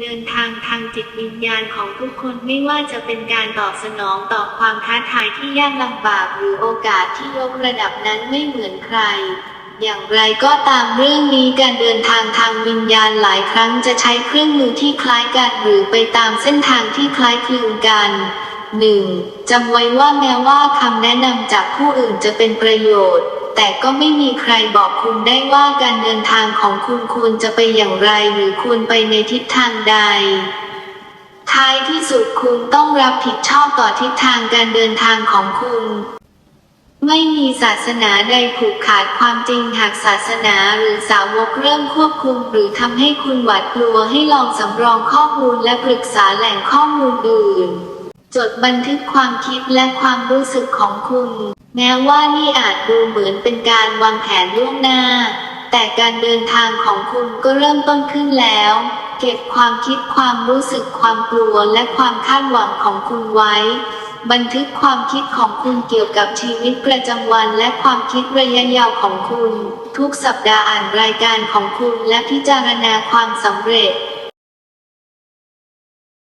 เดินทางทางจิตวิญญาณของทุกคนไม่ว่าจะเป็นการตอบสนองต่อความท้าทายที่ยากลำบากหรือโอกาสที่ยกระดับนั้นไม่เหมือนใคร อย่างไรก็ตามเรื่องนี้การเดินทางทางวิญญาณหลายครั้งจะใช้เครื่องมือที่คล้ายกันหรือไปตามเส้นทางที่คล้ายคลึงกัน 1. จำไว้ว่าแม้ว่าคำแนะนำจากผู้อื่นจะเป็นประโยชน์ แต่ก็ไม่มีใครบอกคุณได้ว่าการเดินทางของคุณควรจะไปอย่างไรหรือควรไปในทิศทางใด ท้ายที่สุดคุณต้องรับผิดชอบต่อทิศทางการเดินทางของคุณไม่มีศาสนาใดผูกขาดความจริงหากศาสนาหรือสาวกเริ่มควบคุม หรือทำให้คุณหวาดกลัวให้ลองสำรองข้อมูลและปรึกษาแหล่งข้อมูลอื่น จดบันทึกความคิดและความรู้สึกของคุณ แม้ว่านี่อาจดูเหมือนเป็นการวางแผนล่วงหน้า แต่การเดินทางของคุณก็เริ่มต้นขึ้นแล้ว เก็บความคิดความรู้สึกความกลัวและความคาดหวังของคุณไว้ บันทึกความคิดของคุณเกี่ยวกับชีวิตประจำวันและความคิดระยะยาวของคุณ ทุกสัปดาห์อ่านรายการของคุณและพิจารณาความสำเร็จ